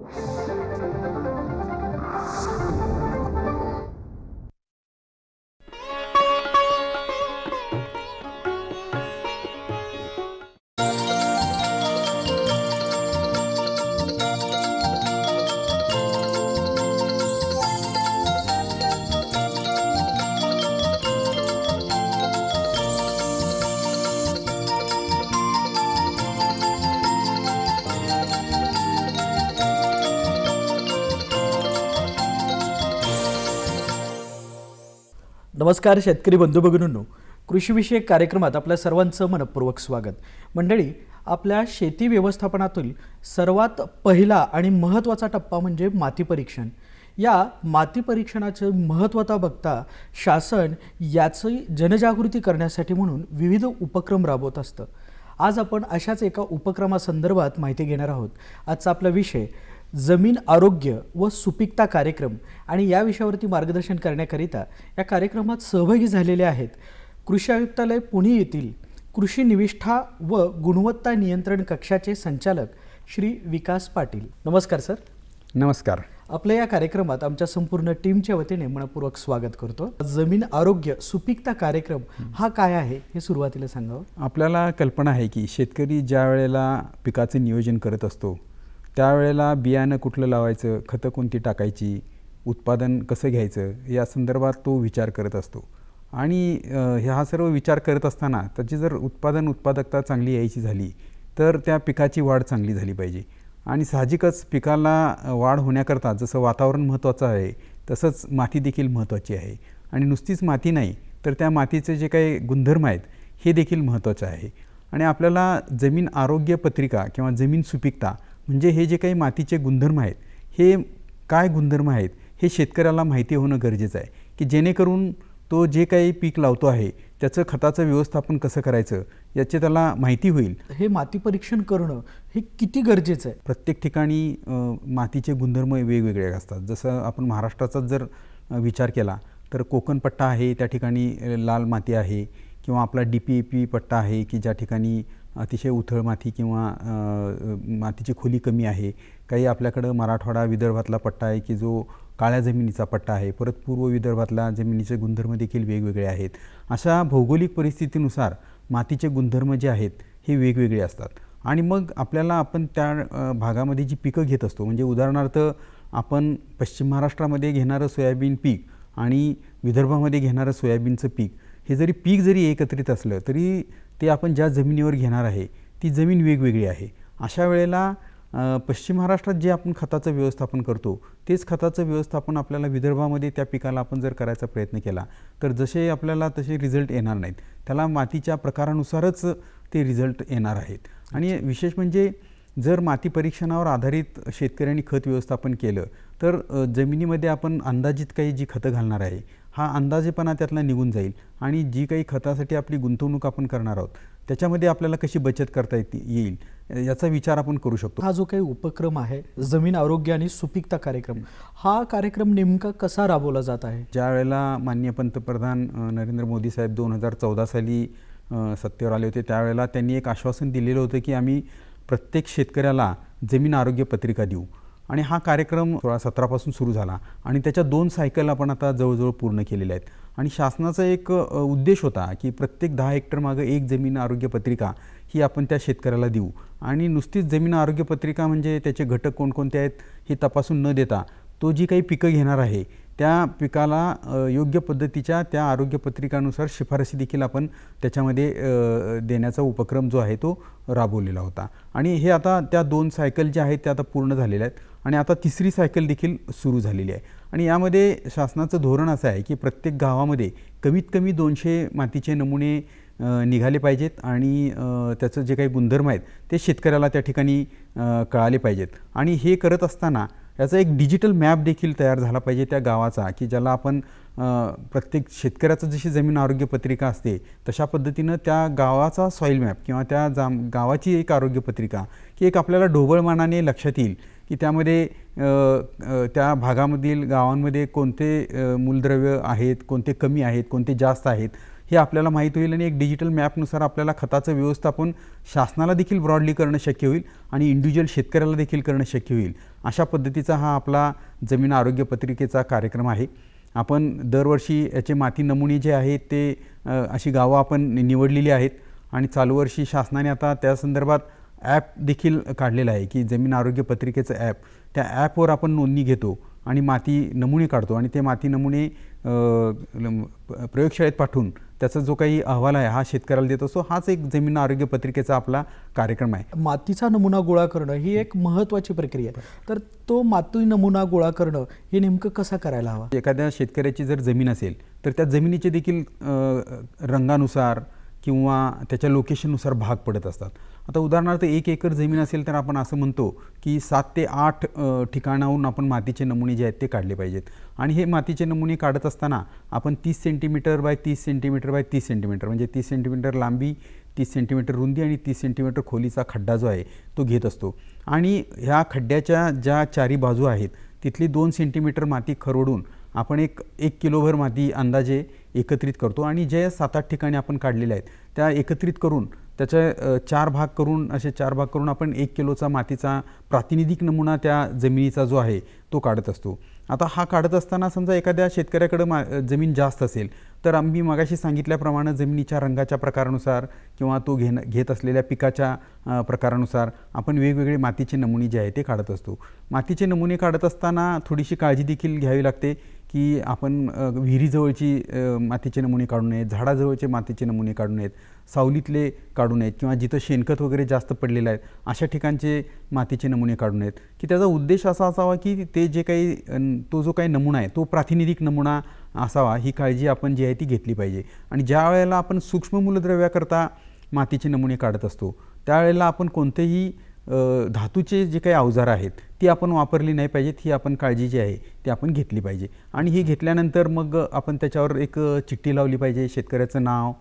Thank you. नमस्कार शेतकरी बंधू भगिनींनो. कृषीविषयक कार्यक्रमात आपल्या सर्वांचं मनपूर्वक स्वागत. मंडळी आपल्या शेती व्यवस्थापनातील सर्वात पहिला आणि महत्त्वाचा टप्पा म्हणजे माती परीक्षण. या माती परीक्षणाचं महत्त्वता बघता शासन याची जनजागृती करण्यासाठी म्हणून विविध उपक्रम राबवत असतं. आज आपण अशाच एका उपक्रमासंदर्भात माहिती घेणार आहोत. आजचा आपला विषय जमीन आरोग्य व सुपीकता कार्यक्रम आणि या विषयावरती मार्गदर्शन करण्याकरिता या कार्यक्रमात सहभागी झालेले आहेत. कृषी आयुक्तालय पुणे येथील कृषी निविष्ठा व गुणवत्ता नियंत्रण कक्षाचे संचालक श्री विकास पाटील. नमस्कार सर. नमस्कार. आपल्या या कार्यक्रमात आमच्या संपूर्ण टीमच्या वतीने मनपूर्वक स्वागत करतो. जमीन आरोग्य सुपीकता कार्यक्रम हा काय आहे हे सुरुवातीला सांगावं? आपल्याला कल्पना आहे की शेतकरी ज्या वेळेला पिकाचं नियोजन करत असतो त्यावेळेला बियाणं कुठलं लावायचं खतं कोणती टाकायची उत्पादन कसं घ्यायचं या संदर्भात तो विचार करत असतो. आणि हा सर्व विचार करत असताना त्याची जर उत्पादन उत्पादकता चांगली यायची झाली तर त्या पिकाची वाढ चांगली झाली पाहिजे. आणि साहजिकच पिकाला वाढ होण्याकरता जसं वातावरण महत्त्वाचं आहे तसंच माती देखील महत्त्वाची आहे. आणि नुसतीच माती नाही तर त्या मातीचे जे काही गुणधर्म आहेत हे देखील महत्त्वाचं आहे. आणि आपल्याला जमीन आरोग्य पत्रिका किंवा जमीन सुपीकता म्हणजे हे जे काही मातीचे गुणधर्म आहेत हे काय गुणधर्म आहेत हे शेतकऱ्याला माहिती होणं गरजेचं आहे की जेणेकरून तो जे काही पीक लावतो आहे त्याचं खताचं व्यवस्थापन कसं करायचं याची त्याला माहिती होईल. हे माती परीक्षण करणं हे किती गरजेचं आहे? प्रत्येक ठिकाणी मातीचे गुणधर्म वेगवेगळे असतात. जसं आपण महाराष्ट्राचाच जर विचार केला तर कोकण पट्टा आहे त्या ठिकाणी लाल माती आहे किंवा आपला डी पी ए पी पट्टा आहे की ज्या ठिकाणी अतिशय उथळ माती किंवा मातीची खोली कमी आहे. काही आपल्याकडं मराठवाडा विदर्भातला पट्टा आहे की जो काळ्या जमिनीचा पट्टा आहे. परत पूर्व विदर्भातला जमिनीचे गुणधर्म देखील वेगवेगळे आहेत. अशा भौगोलिक परिस्थितीनुसार मातीचे गुणधर्म जे आहेत हे वेगवेगळे असतात. आणि मग आपल्याला आपण त्या भागामध्ये जी पिकं घेत असतो म्हणजे उदाहरणार्थ आपण पश्चिम महाराष्ट्रामध्ये घेणारं सोयाबीन पीक आणि विदर्भामध्ये घेणारं सोयाबीनचं पीक हे जरी पीक जरी एकत्रित असलं तरी ते आपण ज्या जमिनीवर घेणार आहे ती जमीन वेगवेगळी आहे. अशा वेळेला पश्चिम महाराष्ट्रात जे आपण खताचं व्यवस्थापन करतो तेच खताचं व्यवस्थापन आपल्याला विदर्भामध्ये त्या पिकाला आपण जर करायचा प्रयत्न केला तर जसे आपल्याला तसे रिझल्ट येणार नाहीत. त्याला मातीच्या प्रकारानुसारच ते रिझल्ट येणार आहेत. आणि विशेष म्हणजे जर माती परीक्षणावर आधारित शेतकऱ्यांनी खत व्यवस्थापन केलं तर जमिनीमध्ये आपण अंदाजित काही जी खतं घालणार आहे हा अंदाजेपणा त्यातला निघून जाईल आणि जी काही खतासाठी आपली गुंतवणूक आपण करणार आहोत त्याच्यामध्ये आपल्याला कशी बचत करता येते येईल याचा विचार आपण करू शकतो. हा जो काही उपक्रम आहे जमीन आरोग्य आणि सुपीकता कार्यक्रम हा कार्यक्रम नेमका कसा राबवला जात आहे? ज्या वेळेला माननीय पंतप्रधान नरेंद्र मोदी साहेब दोन हजार चौदा साली सत्तेवर आले होते त्यावेळेला त्यांनी एक आश्वासन दिलेलं होतं की आम्ही प्रत्येक शेतकऱ्याला जमीन आरोग्य पत्रिका देऊ. आणि हा कार्यक्रम सोळा सतरापासून सुरू झाला आणि त्याच्या दोन सायकल आपण आता जवळजवळ पूर्ण केलेल्या आहेत. आणि शासनाचा एक उद्देश होता की प्रत्येक दहा हेक्टर मागं एक जमीन आरोग्य पत्रिका ही आपण त्या शेतकऱ्याला देऊ. आणि नुसतीच जमीन आरोग्य पत्रिका म्हणजे त्याचे घटक कोणकोणते आहेत हे तपासून न देता तो जी काही पिकं घेणार आहे त्या पिकाला योग्य पद्धतीच्या त्या आरोग्यपत्रिकानुसार शिफारसी देखील आपण त्याच्यामध्ये देण्याचा उपक्रम जो आहे तो राबवलेला होता. आणि हे आता त्या दोन सायकल ज्या आहेत त्या आता पूर्ण झालेल्या आहेत आणि आता तिसरी सायकल देखील सुरू झालेली आहे. आणि यामध्ये शासनाचं धोरण असं आहे की प्रत्येक गावामध्ये कमीत कमी दोनशे मातीचे नमुने निघाले पाहिजेत आणि त्याचं जे काही गुणधर्म आहेत ते शेतकऱ्याला त्या ठिकाणी कळाले पाहिजेत. आणि हे करत असताना याचा एक डिजिटल मॅप देखील तयार झाला पाहिजे त्या गावाचा की ज्याला आपण प्रत्येक शेतकऱ्याचं जशी जमीन आरोग्य पत्रिका असते तशा पद्धतीनं त्या गावाचा सॉईल मॅप किंवा त्या जाम गावाची एक आरोग्य पत्रिका की एक आपल्याला ढोबळमानाने लक्षात येईल की त्यामध्ये त्या भागामधील गावांमध्ये कोणते मूलद्रव्य आहेत कोणते कमी आहेत कोणते जास्त आहेत हे आपल्याला माहीत होईल आणि एक डिजिटल मॅपनुसार आपल्याला खताचं व्यवस्थापन शासनाला देखील ब्रॉडली करणं शक्य होईल आणि इंडिव्हिज्युअल शेतकऱ्याला देखील करणं शक्य होईल. अशा पद्धतीचा हा आपला जमीन आरोग्य पत्रिकेचा कार्यक्रम आहे. आपण दरवर्षी याचे माती नमुने जे आहेत ते अशी गावं आपण निवडलेली आहेत आणि चालू वर्षी शासनाने आता त्या संदर्भात ॲप देखील काढलेलं आहे की जमीन आरोग्य पत्रिकेचं ॲप. त्या ॲपवर आपण नोंदणी घेतो आणि माती नमुने काढतो आणि ते माती नमुने प्रयोगशाळेत पाठवून त्याचा जो काही अहवाल आहे हा शेतकऱ्याला देत असतो. हाच एक जमीन आरोग्य पत्रिकेचा आपला कार्यक्रम आहे. मातीचा नमुना गोळा करणं ही एक महत्त्वाची प्रक्रिया आहे. तर तो माती नमुना गोळा करणं हे नेमकं कसा करायला हवा? एखाद्या शेतकऱ्याची जर जमीन असेल तर त्या जमिनीचे देखील रंगानुसार किंवा त्याच्या लोकेशननुसार भाग पडत असतात. आता उदाहरणार्थ एक एकर जमीन असेल तर आपण असं म्हणतो की सात ते आठ ठिकाणाहून आपण मातीचे नमुने जे आहेत ते काढले पाहिजेत. आणि हे मातीचे नमुने काढत असताना आपण तीस सेंटीमीटर बाय तीस सेंटीमीटर बाय तीस सेंटीमीटर म्हणजे तीस सेंटीमीटर लांबी तीस सेंटीमीटर रुंदी आणि तीस सेंटीमीटर खोलीचा खड्डा जो आहे तो घेत असतो. आणि ह्या खड्ड्याच्या ज्या चारी बाजू आहेत तिथली दोन सेंटीमीटर माती खरवडून आपण एक एक किलोभर माती अंदाजे एकत्रित करतो आणि जे सात आठ ठिकाणी आपण काढलेले आहेत त्या एकत्रित करून त्याच्या चार भाग करून असे चार भाग करून आपण एक किलोचा मातीचा प्रातिनिधिक नमुना त्या जमिनीचा जो आहे तो काढत असतो. आता हा काढत असताना समजा एखाद्या शेतकऱ्याकडं मा जमीन जास्त असेल तर आम्ही मगाशी सांगितल्याप्रमाणे जमिनीच्या रंगाच्या प्रकारानुसार किंवा तो घेणं घेत असलेल्या पिकाच्या प्रकारानुसार आपण वेगवेगळे मातीचे नमुने जे आहे ते काढत असतो. मातीचे नमुने काढत असताना थोडीशी काळजी देखील घ्यावी लागते. की आपण विहिरीजवळची मातीचे नमुने काढू नयेत झाडाजवळचे मातीचे नमुने काढू नयेत सावलीतले काढू नयेत किंवा जिथं शेणखत वगैरे जास्त पडलेलं आहे अशा ठिकाणचे मातीचे नमुने काढू नयेत. की त्याचा उद्देश असा असावा की ते जे काही तो जो काही नमुना आहे तो प्रातिनिधिक नमुना असावा ही काळजी आपण जी आहे ती घेतली पाहिजे. आणि ज्या वेळेला आपण सूक्ष्म मूलद्रव्याकरता मातीचे नमुने काढत असतो त्यावेळेला आपण कोणतेही धातूचे जे काही अवजारं आहेत ती आपण वापरली नाही पाहिजेत ही आपण काळजी जी आहे ती आपण घेतली पाहिजे. आणि ही घेतल्यानंतर मग आपण त्याच्यावर एक चिठ्ठी लावली पाहिजे शेतकऱ्याचं नाव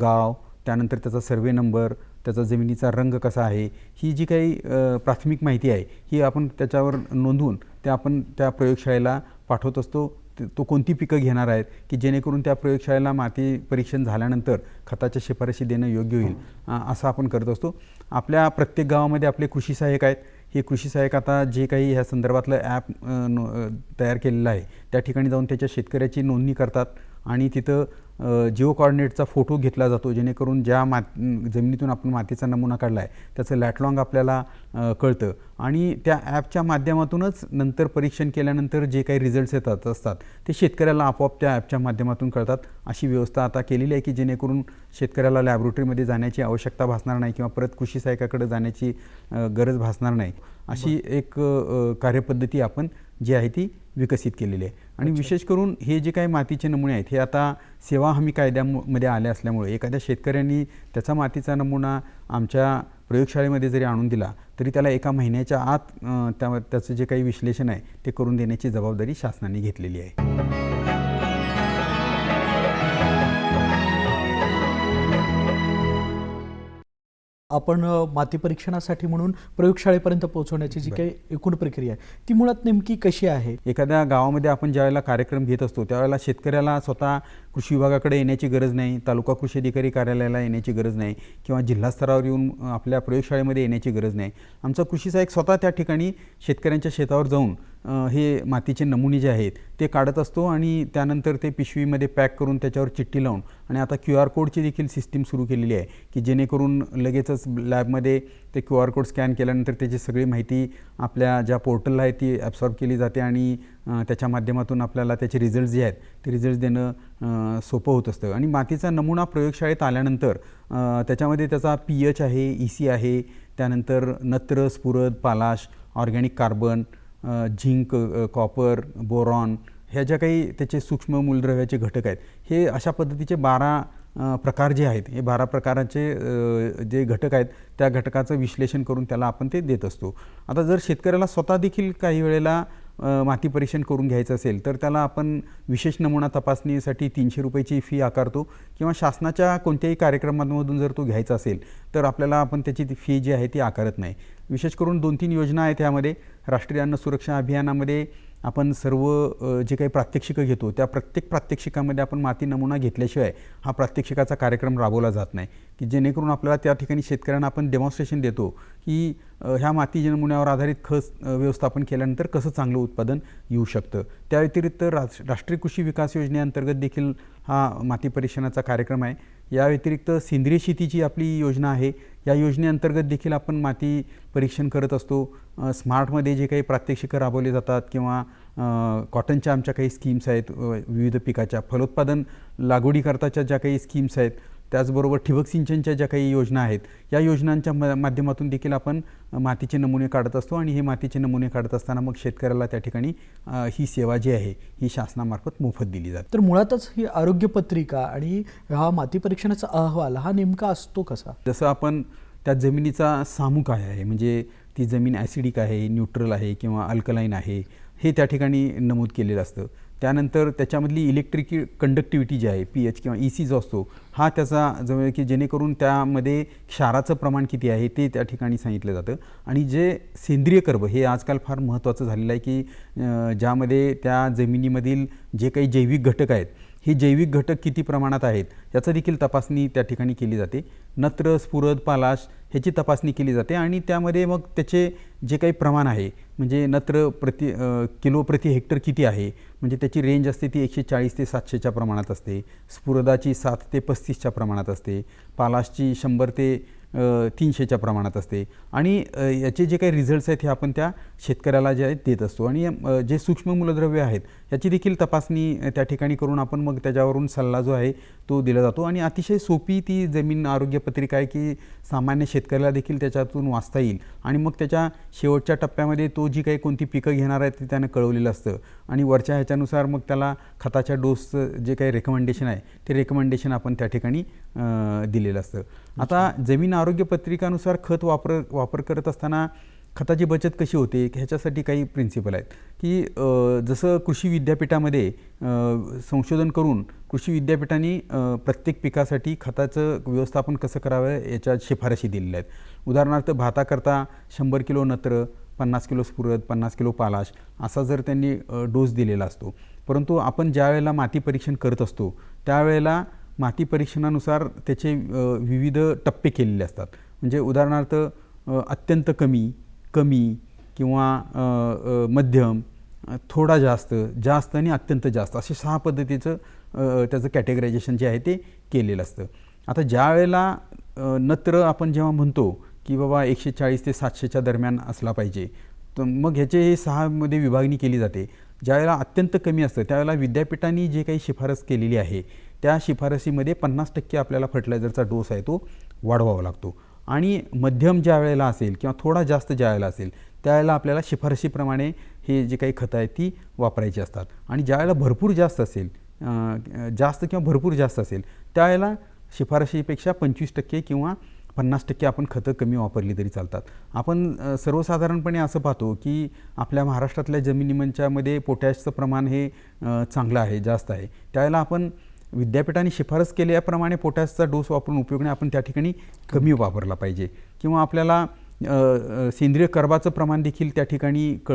गाव त्यानंतर त्याचा सर्वे नंबर त्याचा जमिनीचा रंग कसा आहे ही जी काही प्राथमिक माहिती आहे ही आपण त्याच्यावर नोंदवून ते आपण त्या प्रयोगशाळेला पाठवत असतो. ते- कोणती पिकं घेणार आहेत की जेणेकरून त्या प्रयोगशाळेला माती परीक्षण झाल्यानंतर खताच्या शिफारशी देणं योग्य होईल अ, असं आपण करत असतो. आपल्या प्रत्येक गावामध्ये आपले कृषी सहाय्यक आहेत. हे कृषी सहाय्यक आता जे काही ह्या संदर्भातलं ॲप तयार केलेलं आहे त्या ठिकाणी जाऊन त्याच्या शेतकऱ्याची नोंदणी करतात आणि तिथं जिओ कॉर्डिनेटचा फोटो घेतला जातो जेणेकरून ज्या मात जमिनीतून आपण मातीचा नमुना काढला आहे त्याचं लॅटलॉंग आपल्याला कळतं. आणि त्या ॲपच्या माध्यमातूनच नंतर परीक्षण केल्यानंतर जे काही रिझल्ट्स येतात असतात ते शेतकऱ्याला आपोआप त्या ॲपच्या माध्यमातून कळतात. अशी व्यवस्था आता केलेली आहे की जेणेकरून शेतकऱ्याला लॅबोरेटरीमध्ये जाण्याची आवश्यकता भासणार नाही किंवा परत कृषी सहाय्यकाकडे जाण्याची गरज भासणार नाही. अशी एक कार्यपद्धती आपण जी आहे ती विकसित केलेली आहे. आणि विशेष करून हे जे काही मातीचे नमुने आहेत हे आता सेवा हमी कायद्यामध्ये आले असल्यामुळे एखाद्या शेतकऱ्यांनी त्याचा मातीचा नमुना आमच्या प्रयोगशाळेमध्ये जरी आणून दिला तरी त्याला एका महिन्याच्या आत त्या त्याचं जे काही विश्लेषण आहे ते करून देण्याची जबाबदारी शासनाने घेतलेली आहे. आपण माती परीक्षणासाठी म्हणून प्रयोगशाळेपर्यंत पोहोचवण्याची जी काही एकूण प्रक्रिया आहे ती मुळात नेमकी कशी आहे? एखाद्या गावामध्ये आपण ज्यावेळेला कार्यक्रम घेत असतो त्यावेळेला शेतकऱ्याला स्वतः कृषी विभागाकडे येण्याची गरज नाही तालुका कृषी अधिकारी कार्यालयाला येण्याची गरज नाही किंवा जिल्हा स्तरावर येऊन आपल्या प्रयोगशाळेमध्ये येण्याची गरज नाही. आमचा कृषी सहाय्यक स्वतः त्या ठिकाणी शेतकऱ्यांच्या शेतावर जाऊन हे मातीचे नमुने जे आहेत ते काढत असतो आणि त्यानंतर ते पिशवीमध्ये पॅक करून त्याच्यावर चिठ्ठी लावून आणि आता क्यू आर कोडची देखील सिस्टीम सुरू केलेली आहे की जेणेकरून लगेचच लॅबमध्ये ते क्यू आर कोड स्कॅन केल्यानंतर त्याची सगळी माहिती आपल्या ज्या पोर्टलला आहे ती ॲब्सॉर्ब केली जाते आणि त्याच्या माध्यमातून आपल्याला त्याचे रिझल्ट जे आहेत ते रिझल्ट देणं सोपं होत असतं. आणि मातीचा नमुना प्रयोगशाळेत आल्यानंतर त्याच्यामध्ये त्याचा पी एच आहे ई सी आहे त्यानंतर नत्र स्फुरद पालाश organic carbon zinc copper boron ह्या ज्या काही त्याचे सूक्ष्म मूलद्रव्याचे घटक आहेत हे अशा पद्धतीचे बारा प्रकार जे आहेत हे बारा प्रकाराचे जे घटक आहेत त्या घटकाचं विश्लेषण करून त्याला आपण ते देत असतो. आता जर शेतकऱ्याला स्वतः देखील काही वेळेला माती परीक्षण करून घ्यायचं असेल तर त्याला आपण विशेष नमुना तपासणीसाठी तीनशे रुपयाची फी आकारतो किंवा शासनाच्या कोणत्याही कार्यक्रमांमधून जर तो घ्यायचा असेल तर आपल्याला आपण त्याची फी जी आहे ती आकारत नाही. विशेष करून दोन तीन योजना आहेत त्यामध्ये राष्ट्रीय अन्न सुरक्षा अभियानामध्ये आपण सर्व जे काही प्रात्यक्षिकं घेतो त्या प्रत्येक प्रात्यक्षिकामध्ये आपण माती नमुना घेतल्याशिवाय हा प्रात्यक्षिकाचा कार्यक्रम राबवला जात नाही. की जेणेकरून आपल्याला त्या ठिकाणी शेतकऱ्यांना आपण डेमॉन्स्ट्रेशन देतो की ह्या माती नमुन्यावर आधारित खत व्यवस्थापन केल्यानंतर कसं चांगलं उत्पादन येऊ शकतं. त्या व्यतिरिक्त राज राष्ट्रीय कृषी विकास योजनेअंतर्गत देखील हा माती परीक्षणाचा कार्यक्रम आहे. या व्यतिरिक्त सेंद्रिय शेतीची आपली योजना आहे. या योजनेअंतर्गत देखील आपण माती परीक्षण करत असतो. स्मार्टमध्ये जे काही प्रात्यक्षिकं राबवले जातात किंवा कॉटनच्या आमच्या काही स्कीम्स आहेत विविध पिकाच्या फलोत्पादन लागवडीकरताच्या ज्या काही स्कीम्स आहेत त्याचबरोबर ठिबक सिंचनच्या ज्या काही योजना आहेत या योजनांच्या म माध्यमातून देखील आपण मातीचे नमुने काढत असतो आणि हे मातीचे नमुने काढत असताना मग शेतकऱ्याला त्या ठिकाणी ही सेवा जी आहे ही शासनामार्फत मोफत दिली जाते. तर मुळातच ही आरोग्य पत्रिका आणि हा माती परीक्षणाचा अहवाल हा नेमका असतो कसा? जसं आपण त्या जमिनीचा सामू काय आहे म्हणजे ती जमीन ॲसिडिक आहे न्यूट्रल आहे किंवा अल्कलाईन आहे हे त्या ठिकाणी नमूद केलेलं असतं. त्यानंतर त्याच्यामधली इलेक्ट्रिक कंडक्टिव्हिटी जी आहे पी एच किंवा ई सी जो असतो हा त्याचा जवळ की जेणेकरून त्यामध्ये क्षाराचं प्रमाण किती आहे ते त्या ठिकाणी सांगितलं जातं. आणि जे सेंद्रिय कर्ब हे आजकाल फार महत्त्वाचं झालेलं आहे की ज्यामध्ये त्या जमिनीमधील जे काही जैविक घटक आहेत हे जैविक घटक किती प्रमाणात आहेत याचा देखील तपासणी त्या ठिकाणी केली जाते. नत्र स्फुरद पालाश ह्याची तपासणी केली जाते आणि त्यामध्ये मग त्याचे जे काही प्रमाण आहे म्हणजे नत्र प्रति किलो प्रति हेक्टर किती आहे म्हणजे त्याची रेंज असते ती एकशे चाळीस ते सातशेच्या प्रमाणात असते. स्फुरदाची सात ते पस्तीसच्या प्रमाणात असते. पालाशची शंभर ते तीनशेच्या प्रमाणात असते. आणि याचे जे काही रिझल्ट्स आहेत हे आपण त्या शेतकऱ्याला जे आहेत देत असतो. आणि जे सूक्ष्म मूलद्रव्य आहेत याची देखील तपासणी त्या ठिकाणी करून आपण मग त्याच्यावरून सल्ला जो आहे तो दिला जातो. आणि अतिशय सोपी ती जमीन आरोग्य पत्रिका आहे की सामान्य शेतकऱ्याला देखील त्याच्यातून वाचता येईल. आणि मग त्याच्या शेवटच्या टप्प्यामध्ये तो जी काही कोणती पिकं घेणार आहे ते त्यानं कळवलेलं असतं. आणि वरच्या ह्याच्यानुसार मग त्याला खताच्या डोसचं जे काही रेकमेंडेशन आहे ते रेकमेंडेशन आपण त्या ठिकाणी दिलेलं असतं. आता जमीन आरोग्य पत्रिकानुसार खत वापर वापर करत असताना खताची बचत कशी होते? ह्याच्यासाठी काही प्रिन्सिपल आहेत. की जसं कृषी विद्यापीठामध्ये संशोधन करून कृषी विद्यापीठांनी प्रत्येक पिकासाठी खताचं व्यवस्थापन कसं करावं याच्या शिफारशी दिलेल्या आहेत. उदाहरणार्थ भाताकरता शंभर किलो नत्र पन्नास किलो स्फुरद पन्नास किलो पालाश असा जर त्यांनी डोस दिलेला असतो. परंतु आपण ज्या वेळेला माती परीक्षण करत असतो त्यावेळेला माती परीक्षणानुसार त्याचे विविध टप्पे केलेले असतात. म्हणजे उदाहरणार्थ अत्यंत कमी कमी किंवा मध्यम थोडा जास्त जास्त आणि अत्यंत जास्त असे सहा पद्धतीचं त्याचं कॅटेगरायझेशन जे आहे ते केलेलं असतं. आता ज्या वेळेला नत्र आपण जेव्हा म्हणतो की बाबा एकशे चाळीस ते सातशेच्या दरम्यान असला पाहिजे तर मग ह्याचे हे सहामध्ये विभागणी केली जाते. ज्यावेळेला अत्यंत कमी असतं त्यावेळेला विद्यापीठांनी जे काही शिफारस केलेली आहे त्या शिफारसीमध्ये पन्नास टक्के आपल्याला फर्टिलायझरचा डोस आहे तो वाढवावा लागतो. आणि मध्यम ज्या वेळेला असेल किंवा थोडा जास्त ज्या वेळेला असेल त्यावेळेला आपल्याला शिफारशीप्रमाणे हे जे काही खतं आहेत ती वापरायची असतात. आणि ज्यावेळेला भरपूर जास्त असेल जास्त किंवा भरपूर जास्त असेल त्यावेळेला शिफारशीपेक्षा पंचवीस टक्के किंवा पन्नास टक्के आपण खतं कमी वापरली तरी चालतात. आपण सर्वसाधारणपणे असं पाहतो की आपल्या महाराष्ट्रातल्या जमिनीमंच्यामध्ये पोटॅशचं प्रमाण हे चांगलं आहे जास्त आहे. त्यावेळेला आपण विद्यापीठाने शिफारस केल्याप्रमाणे पोटॅशचा डोस वापरून उपयोग नाही आपण त्या ठिकाणी कमी वापरला पाहिजे. किंवा आपल्याला सेंद्रिय कर्बाचं प्रमाण देखील त्या ठिकाणी क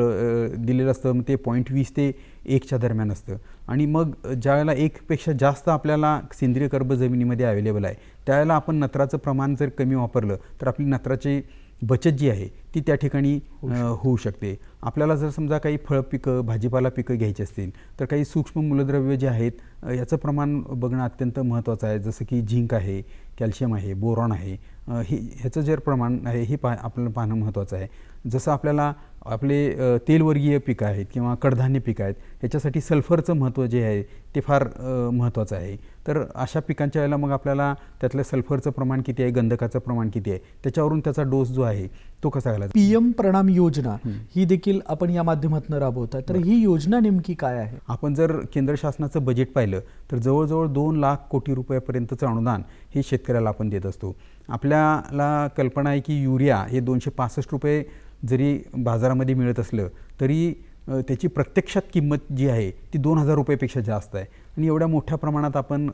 दिलेलं असतं. मग ते पॉईंट वीस ते एकच्या दरम्यान असतं. आणि मग ज्या वेळेला एकपेक्षा जास्त आपल्याला सेंद्रिय कर्ब जमिनीमध्ये अवेलेबल आहे त्यावेळेला आपण नत्राचं प्रमाण जर कमी वापरलं तर आपली नत्राची बचत जी आहे ती त्या ठिकाणी होऊ शकते. आपल्याला जर समजा काही फळ पिकं भाजीपाला पिकं घ्यायची असतील तर काही सूक्ष्म मूलद्रव्य जे आहेत याचं प्रमाण बघणं अत्यंत महत्त्वाचं आहे. जसं की झिंक आहे कॅल्शियम आहे बोरॉन आहे हे ह्याचं जर प्रमाण आहे हे पा आपल्याला पाहणं महत्त्वाचं आहे. जसं आपल्याला आपले तेलवर्गीय पिकं आहेत किंवा कडधान्य पिकं आहेत ह्याच्यासाठी सल्फरचं महत्त्व जे आहे ते फार महत्त्वाचं आहे. तर अशा पिकांच्या वेळेला मग आपल्याला त्यातलं सल्फरचं प्रमाण किती आहे गंधकाचं प्रमाण किती आहे त्याच्यावरून त्याचा डोस जो आहे तो कसा घालायचा? पी एम प्रणाम योजना ही. देखील आपण या माध्यमातून राबवतात तर ही योजना नेमकी काय आहे? आपण जर केंद्र शासनाचं बजेट पाहिलं तर जवळजवळ दोन लाख कोटी रुपयापर्यंतचं अनुदान हे शेतकऱ्याला आपण देत असतो. आपल्याला कल्पना आहे की युरिया हे दोनशे पासष्ट रुपये जरी बाजारामध्ये मिळत असलं तरी त्याची प्रत्यक्षात किंमत जी आहे ती दोन हजार रुपयापेक्षा जास्त आहे. आणि एवढ्या मोठ्या प्रमाणात आपण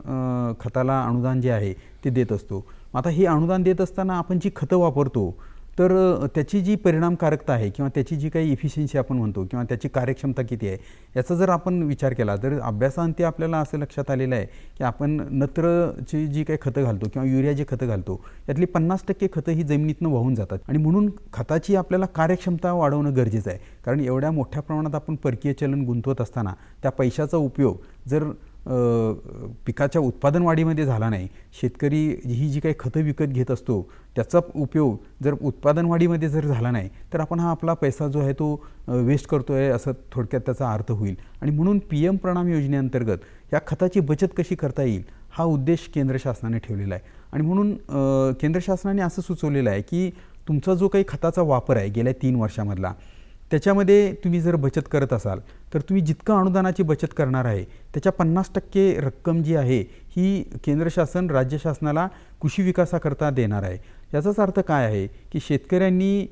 खताला अनुदान जे आहे ते देत असतो. आता हे अनुदान देत असताना आपण जी खतं वापरतो तर त्याची जी परिणामकारकता आहे किंवा त्याची जी काही इफिशियन्सी आपण म्हणतो किंवा त्याची कार्यक्षमता किती आहे याचा जर आपण विचार केला तर अभ्यासांती आपल्याला असं लक्षात आलेलं आहे की आपण नत्रची जी काही खतं घालतो किंवा युरिया जे खतं घालतो यातली पन्नास टक्के खतं ही जमिनीतनं वाहून जातात. आणि म्हणून खताची आपल्याला कार्यक्षमता वाढवणं गरजेचं आहे. कारण एवढ्या मोठ्या प्रमाणात आपण परकीय चलन गुंतवत असताना त्या पैशाचा उपयोग जर पिकाच्या उत्पादन वाढीमध्ये झाला नाही. शेतकरी ही जी काही खतं विकत घेत असतो त्याचा उपयोग जर उत्पादन वाढीमध्ये जर झाला नाही तर आपण हा आपला पैसा जो आहे तो वेस्ट करतो आहे असं थोडक्यात त्याचा अर्थ होईल. आणि म्हणून पी एम प्रणाम योजनेअंतर्गत या खताची बचत कशी करता येईल हा उद्देश केंद्र शासनाने ठेवलेला आहे. आणि म्हणून केंद्र शासनाने असं सुचवलेलं आहे की तुमचा जो काही खताचा वापर आहे गेल्या तीन वर्षामधला त्याच्यामध्ये तुम्ही जर बचत करत असाल तर तुम्ही जितकं अनुदानाची बचत करणार आहे त्याच्या पन्नास टक्के रक्कम जी आहे ही केंद्र शासन राज्य शासनाला कृषी विकासाकरता देणार आहे. याचाच अर्थ काय आहे की शेतकऱ्यांनी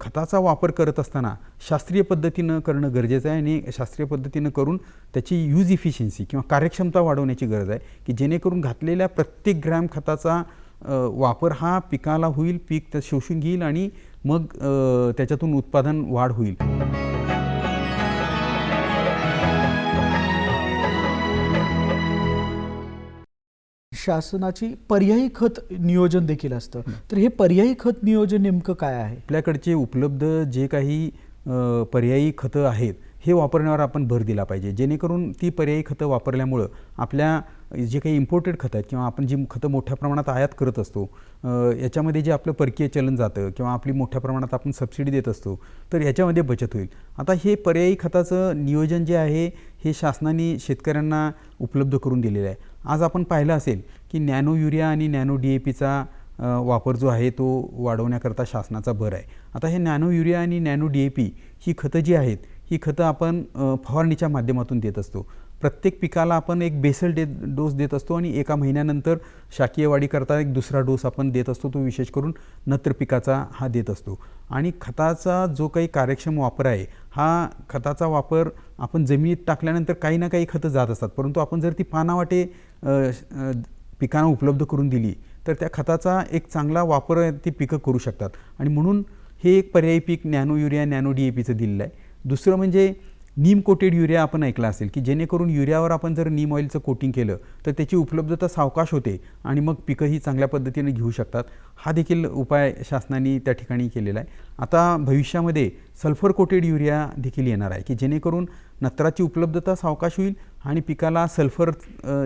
खताचा वापर करत असताना शास्त्रीय पद्धतीनं करणं गरजेचं आहे आणि शास्त्रीय पद्धतीनं करून त्याची यूज इफिशियन्सी किंवा कार्यक्षमता वाढवण्याची गरज आहे की जेणेकरून घातलेल्या प्रत्येक ग्रॅम खताचा वापर हा पिकाला होईल पीक ते शोषून घेईल आणि मग त्याच्यातून उत्पादन वाढ होईल. शासनाची पर्यायी खत नियोजन देखील असतं. तर हे पर्यायी खत नियोजन नेमकं काय आहे? आपल्याकडचे उपलब्ध जे काही पर्यायी खतं आहेत हे वापरण्यावर आपण भर दिला पाहिजे. जेणेकरून ती पर्यायी खतं वापरल्यामुळं आपल्या जे काही इम्पोर्टेड खतं आहेत किंवा आपण जी खतं मोठ्या प्रमाणात आयात करत असतो याच्यामध्ये जे आपलं परकीय चलन जातं किंवा आपली मोठ्या प्रमाणात आपण सबसिडी देत असतो तर याच्यामध्ये बचत होईल. आता हे पर्यायी खताचं नियोजन जे आहे हे शासनाने शेतकऱ्यांना उपलब्ध करून दिलेलं आहे. आज आपण पाहिलं असेल की नॅनो युरिया आणि नॅनो डी ए पीचा वापर जो आहे तो वाढवण्याकरता शासनाचा भर आहे. आता हे नॅनो युरिया आणि नॅनो डी ए पी ही खतं जी आहेत ही खतं आपण फवारणीच्या माध्यमातून देत असतो. प्रत्येक पिकाला आपण एक बेसल डे डोस देत असतो आणि एका महिन्यानंतर शाकीय वाढीकरता एक दुसरा डोस आपण देत असतो तो विशेष करून नत्र पिकाचा हा देत असतो. आणि खताचा जो काही कार्यक्षम वापर आहे हा खताचा वापर आपण जमिनीत टाकल्यानंतर काही ना काही खतं जात असतात. परंतु आपण जर ती पानावाटे पिकांना उपलब्ध करून दिली तर त्या खताचा एक चांगला वापर ती पिकं करू शकतात. आणि म्हणून हे एक पर्यायी पीक nano urea nano D A पीचं दिलेलं आहे. दुसरं म्हणजे नीम कोटेड युरिया आपण ऐकला असेल की जेणेकरून युरियावर आपण जर नीम ऑइलचं कोटिंग केलं तर त्याची उपलब्धता सावकाश होते आणि मग पिकंही चांगल्या पद्धतीने घेऊ शकतात. हा देखील उपाय शासनाने त्या ठिकाणी केलेला आहे. आता भविष्यामध्ये सल्फर कोटेड युरिया देखील येणार आहे की जेणेकरून नत्राची उपलब्धता सावकाश होईल आणि पिकाला सल्फर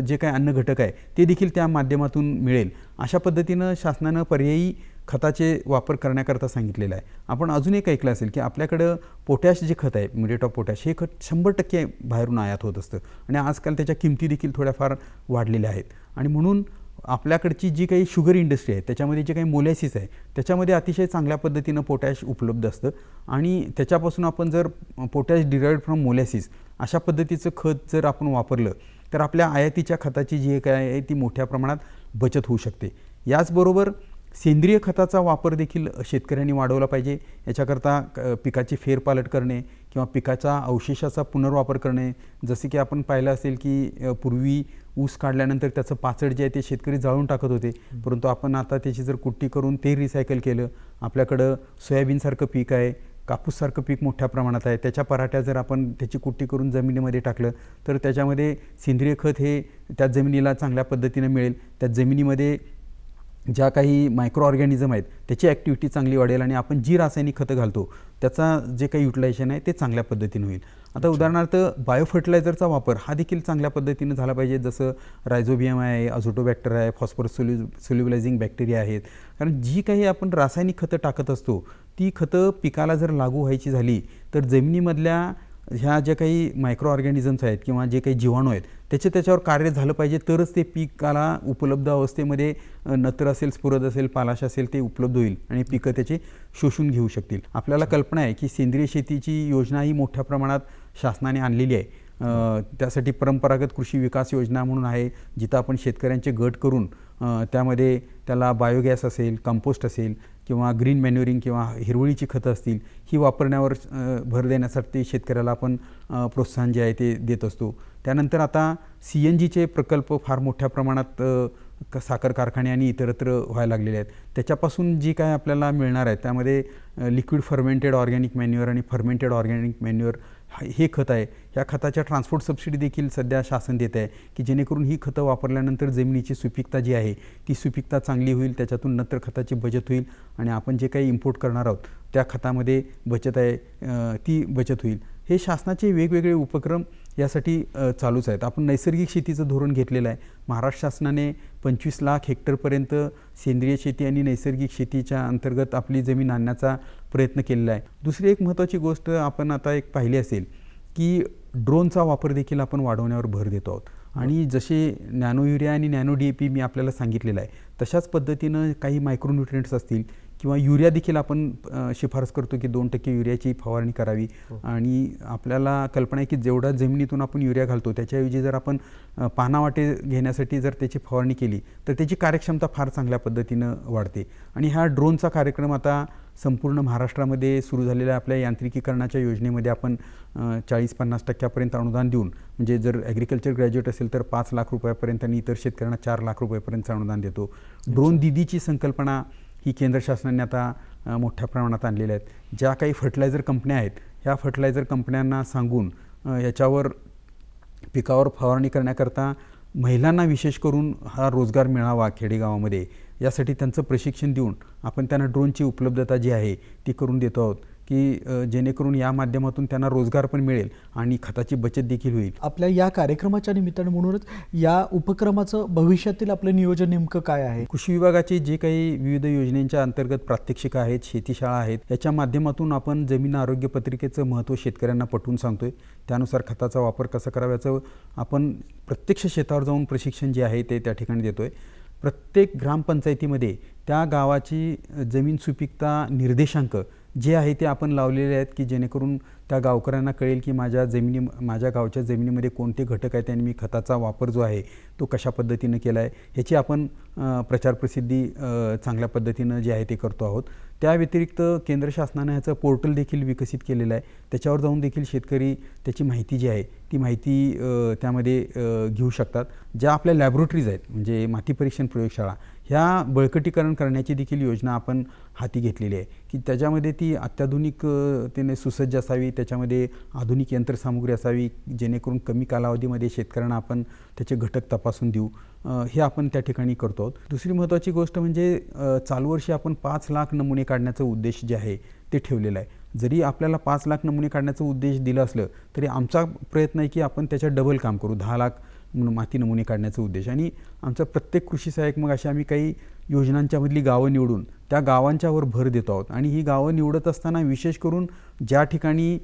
जे काय अन्न घटक आहे ते देखील त्या माध्यमातून मिळेल. अशा पद्धतीनं शासनानं पर्यायी खताचे वापर करण्याकरता सांगितलेलं आहे. आपण अजून एक ऐकलं असेल की आपल्याकडं पोटॅश जे खत आहे म्युरेट ऑफ पोटॅश हे खत शंभर टक्के बाहेरून आयात होत असतं. आणि आजकाल त्याच्या किमती देखील थोड्याफार वाढलेल्या आहेत. आणि म्हणून आपल्याकडची जी काही शुगर इंडस्ट्री आहे त्याच्यामध्ये जे काही मोलॅसिस आहे त्याच्यामध्ये अतिशय चांगल्या पद्धतीनं पोटॅश उपलब्ध असतं. आणि त्याच्यापासून आपण जर पोटॅश डिराइड फ्रॉम मोलॅसिस अशा पद्धतीचं खत जर आपण वापरलं तर आपल्या आयातीच्या खताची जी काय आहे ती मोठ्या प्रमाणात बचत होऊ शकते. याचबरोबर सेंद्रिय खताचा वापर देखील शेतकऱ्यांनी वाढवला पाहिजे. याच्याकरता क- पिकाची फेरपालट करणे किंवा पिकाच्या अवशेषाचा पुनर्वापर करणे. जसे की आपण पाहिलं असेल की पूर्वी ऊस काढल्यानंतर त्याचं पाचड जे आहे ते शेतकरी जाळून टाकत होते. परंतु आपण आता त्याची जर कुट्टी करून ते रिसायकल केलं. आपल्याकडं सोयाबीनसारखं पीक आहे कापूससारखं पीक मोठ्या प्रमाणात आहे. त्याच्या पराठ्या जर आपण त्याची कुट्टी करून जमिनीमध्ये टाकलं तर त्याच्यामध्ये सेंद्रिय खत हे त्या जमिनीला चांगल्या पद्धतीनं मिळेल. त्या जमिनीमध्ये ज्या काही मायक्रो ऑर्गॅनिझम आहेत त्याची ॲक्टिव्हिटी चांगली वाढेल आणि आपण जी रासायनिक खतं घालतो त्याचा जे काही युटिलायझेशन आहे ते चांगल्या पद्धतीनं होईल. आता उदाहरणार्थ बायो फर्टिलायझरचा वापर हा देखील चांगल्या पद्धतीनं झाला पाहिजे. जसं रायझोबियम आहे अझोटोबॅक्टर आहे फॉस्फरस सोल्यु सोल्युबलायझिंग बॅक्टेरिया आहेत. कारण जी काही आपण रासायनिक खतं टाकत असतो ती खतं पिकाला जर लागू व्हायची झाली तर जमिनीमधल्या ह्या ज्या काही मायक्रो ऑर्गॅनिझम्स आहेत किंवा जे काही जीवाणू आहेत त्याचे त्याच्यावर कार्य झालं पाहिजे तरच ते पिकाला उपलब्ध अवस्थेमध्ये नत्र असेल स्फुरद असेल पालाश असेल ते उपलब्ध होईल आणि पिकं त्याचे शोषून घेऊ शकतील. आपल्याला कल्पना आहे की सेंद्रिय शेतीची योजना ही मोठ्या प्रमाणात शासनाने आणलेली आहे. त्यासाठी परंपरागत कृषी विकास योजना म्हणून आहे जिथं आपण शेतकऱ्यांचे गट करून त्यामध्ये त्याला बायोगॅस असेल कंपोस्ट असेल किंवा ग्रीन मॅन्युरिंग किंवा हिरवळीची खतं असतील ही वापरण्यावर भर देण्यासाठी शेतकऱ्याला आपण प्रोत्साहन जे आहे ते देत असतो. त्यानंतर आता सी एन जीचे प्रकल्प फार मोठ्या प्रमाणात क साखर कारखाने आणि इतरत्र व्हायला लागलेले आहेत. त्याच्यापासून जी काय आपल्याला मिळणार आहे त्यामध्ये लिक्विड फर्मेंटेड ऑर्गॅनिक मॅन्युअर आणि फर्मेंटेड ऑर्गॅनिक मॅन्युअर हे खत आहे. ह्या खताच्या ट्रान्सपोर्ट सबसिडी देखील सध्या शासन देत आहे की जेणेकरून ही खतं वापरल्यानंतर जमिनीची सुपीकता जी आहे ती सुपीकता चांगली होईल त्याच्यातून नंतर खताची बचत होईल आणि आपण जे काही इम्पोर्ट करणार आहोत त्या खतामध्ये बचत आहे ती बचत होईल. हे शासनाचे वेगवेगळे उपक्रम यासाठी चालूच आहेत. आपण नैसर्गिक शेतीचं धोरण घेतलेलं आहे. महाराष्ट्र शासनाने पंचवीस लाख हेक्टरपर्यंत सेंद्रिय शेती आणि नैसर्गिक शेतीच्या अंतर्गत आपली जमीन आणण्याचा प्रयत्न केलेला आहे. दुसरी एक महत्त्वाची गोष्ट आपण आता एक पाहिली असेल की ड्रोनचा वापर देखील आपण वाढवण्यावर भर देतो आहोत. आणि जसे नॅनो युरिया आणि नॅनो डी ए पी मी आपल्याला सांगितलेलं आहे तशाच पद्धतीनं काही मायक्रोन्युट्रिएंट्स असतील किंवा युरिया देखील आपण शिफारस करतो की दोन टक्के युरियाची फवारणी करावी. आणि आपल्याला कल्पना आहे की जेवढा जमिनीतून आपण युरिया घालतो त्याच्याऐवजी जर आपण पानावाटे घेण्यासाठी जर त्याची फवारणी केली तर त्याची कार्यक्षमता फार चांगल्या पद्धतीनं वाढते. आणि हा ड्रोनचा कार्यक्रम आता संपूर्ण महाराष्ट्रामध्ये सुरू झालेल्या आपल्या यांत्रिकीकरणाच्या योजनेमध्ये आपण चाळीस पन्नास टक्क्यापर्यंत अनुदान देऊन म्हणजे जर ॲग्रिकल्चर ग्रॅज्युएट असेल तर पाच लाख रुपयापर्यंत आणि इतर शेतकऱ्यांना चार लाख रुपयापर्यंत अनुदान देतो. ड्रोन दिदीची संकल्पना ही केंद्र शासनाने आता मोठ्या प्रमाणात आणलेल्या आहेत. ज्या काही फर्टिलायझर कंपन्या आहेत ह्या फर्टिलायझर कंपन्यांना सांगून याच्यावर पिकावर फवारणी करण्याकरता महिलांना विशेष करून हा रोजगार मिळावा खेडेगावामध्ये. यासाठी त्यांचं प्रशिक्षण देऊन आपण त्यांना ड्रोनची उपलब्धता जी आहे ती करून देतो आहोत. की जेणेकरून या माध्यमातून त्यांना रोजगार पण मिळेल आणि खताची बचत देखील होईल. आपल्या या कार्यक्रमाच्या निमित्तानं म्हणूनच या उपक्रमाचं भविष्यातील आपलं नियोजन नेमकं काय आहे? कृषी विभागाचे जे काही विविध योजनेच्या अंतर्गत प्रात्यक्षिकं आहेत शेतीशाळा आहेत याच्या माध्यमातून आपण जमीन आरोग्य पत्रिकेचं महत्त्व शेतकऱ्यांना पटवून सांगतोय. त्यानुसार खताचा वापर कसा करावा याचं आपण प्रत्यक्ष शेतावर जाऊन प्रशिक्षण जे आहे ते त्या ठिकाणी देतोय. प्रत्येक ग्रामपंचायतीमध्ये त्या गावाची जमीन सुपीकता निर्देशांक जे आहे ते आपण लावलेले आहेत की जेणेकरून त्या गावकऱ्यांना कळेल की माझ्या जमिनी माझ्या गावच्या जमिनीमध्ये कोणते घटक आहेत आणि मी खताचा वापर जो आहे तो कशा पद्धतीनं केला आहे ह्याची आपण प्रचारप्रसिद्धी प्रचार प्रसिद्धी चांगल्या पद्धतीनं जे आहे ते करतो आहोत. त्या व्यतिरिक्त केंद्र शासनानं ह्याचं पोर्टल देखील विकसित केलेलं आहे. त्याच्यावर जाऊन देखील शेतकरी त्याची माहिती जी आहे ती माहिती त्यामध्ये घेऊ शकतात. ज्या आपल्या लॅबोरेटरीज आहेत म्हणजे माती परीक्षण प्रयोगशाळा ह्या बळकटीकरण करण्याची देखील योजना आपण हाती घेतलेली आहे. की त्याच्यामध्ये ती अत्याधुनिक त्याने सुसज्ज असावी त्याच्यामध्ये आधुनिक यंत्रसामुग्री असावी जेणेकरून कमी कालावधीमध्ये शेतकऱ्यांना आपण त्याचे घटक तपासून देऊ. हे आपण त्या ठिकाणी करतो आहोत. दुसरी महत्त्वाची गोष्ट म्हणजे चालू वर्षी आपण पाच लाख नमुने काढण्याचा उद्देश जे आहे ते ठेवलेलं आहे. जरी आपल्याला पाच लाख नमुने काढण्याचा उद्देश दिला असलं तरी आमचा प्रयत्न आहे की आपण त्याच्यात डबल काम करू. दहा लाख माती नमुने काढण्याचा उद्देश. आणि आमचा प्रत्येक कृषी सहाय्यक मग अशा आम्ही काही योजनांच्यामधली गावं निवडून त्या गावांच्यावर भर देतो आहोत. आणि ही गावं निवडत असताना विशेष करून ज्या ठिकाणी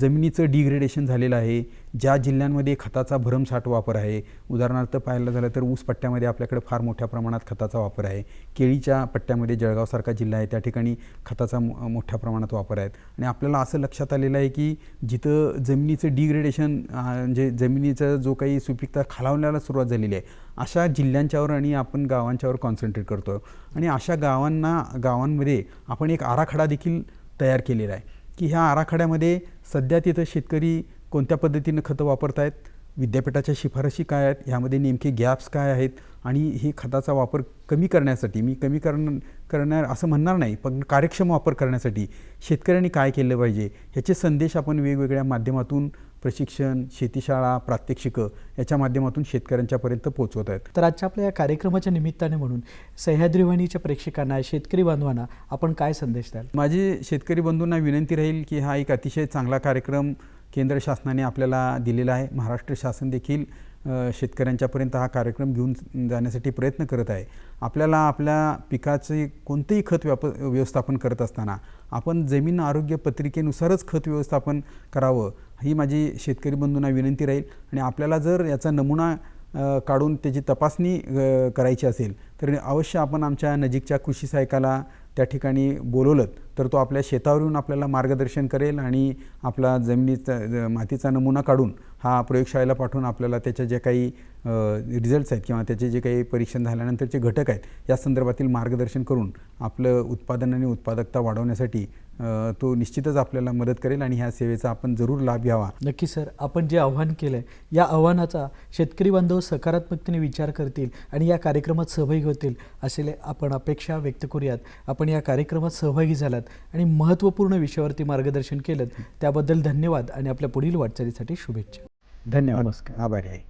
जमिनीचं डिग्रेडेशन झालेलं आहे ज्या जिल्ह्यांमध्ये खताचा भरमसाठ वापर आहे उदाहरणार्थ पाहायला झालं तर ऊस पट्ट्यामध्ये आपल्याकडे फार मोठ्या प्रमाणात खताचा वापर आहे. केळीच्या पट्ट्यामध्ये जळगावसारखा जिल्हा आहे त्या ठिकाणी खताचा मो- मोठ्या प्रमाणात वापर आहे आणि आपल्याला असं लक्षात आलेलं आहे की जिथं जमिनीचं डिग्रेडेशन म्हणजे जमिनीचा जो काही सुपीकता खालावण्याला सुरुवात झालेली आहे अशा जिल्ह्यांच्यावर आणि आपण गावांच्यावर कॉन्सन्ट्रेट करतो आणि अशा गावांना गावांमध्ये आपण एक आराखडा देखील तयार केलेला आहे. की ह्या आराखड्यामध्ये सध्या तिथं शेतकरी कोणत्या पद्धतीनं खतं वापरत आहेत विद्यापीठाच्या शिफारशी काय आहेत ह्यामध्ये नेमके गॅप्स काय आहेत आणि हे खताचा वापर कमी करण्यासाठी मी कमी करण करणार असं म्हणणार नाही पण कार्यक्षम वापर करण्यासाठी शेतकऱ्यांनी काय केलं पाहिजे ह्याचे संदेश आपण वेगवेगळ्या माध्यमातून प्रशिक्षण शेतीशाळा प्रात्यक्षिकं याच्या माध्यमातून शेतकऱ्यांच्यापर्यंत पोहोचवत आहेत. तर आजच्या आपल्या या कार्यक्रमाच्या निमित्ताने म्हणून सह्याद्री वाहिनीच्या प्रेक्षकांना शेतकरी बांधवांना आपण काय संदेश द्याल? माझी शेतकरी बंधूंना विनंती राहील की हा एक अतिशय चांगला कार्यक्रम केंद्र शासनाने आपल्याला दिलेला आहे. महाराष्ट्र शासन देखील शेतकऱ्यांच्यापर्यंत हा कार्यक्रम घेऊन जाण्यासाठी प्रयत्न करत आहे. आपल्याला आपल्या पिकाचे कोणतेही खत व्याप व्यवस्थापन करत असताना आपण जमीन आरोग्य पत्रिकेनुसारच खत व्यवस्थापन करावं. ही माझी शेतकरी बंधूंना विनंती राहील. आणि आपल्याला जर याचा नमुना काढून त्याची तपासणी करायची असेल तर अवश्य आपण आमच्या नजीकच्या कृषी सहायकाला त्या ठिकाणी बोलवलं. तर तो आपल्या शेतावरून आपल्याला मार्गदर्शन करेल आणि आपला जमिनीचा मातीचा नमुना काढून हा प्रयोगशाळेला पाठवून आपल्याला त्याच्या जे काही रिझल्ट्स आहेत किंवा त्याचे जे काही परीक्षण झाल्यानंतरचे घटक आहेत या संदर्भातील मार्गदर्शन करून आपलं उत्पादन आणि उत्पादकता वाढवण्यासाठी तो निश्चितच आपल्याला मदत करेल आणि ह्या सेवेचा आपण जरूर लाभ घ्यावा. नक्की सर आपण जे आव्हान केलं आहे या आव्हानाचा शेतकरी बांधव सकारात्मकतेने विचार करतील आणि या कार्यक्रमात सहभागी होतील असे आपण अपेक्षा व्यक्त करूयात. आपण या कार्यक्रमात सहभागी झालात. आणि महत्त्वपूर्ण विषयावरती मार्गदर्शन केलं त्याबद्दल धन्यवाद आणि आपल्या पुढील वाटचालीसाठी शुभेच्छा धन्यवाद नमस्कार. आभारी आहे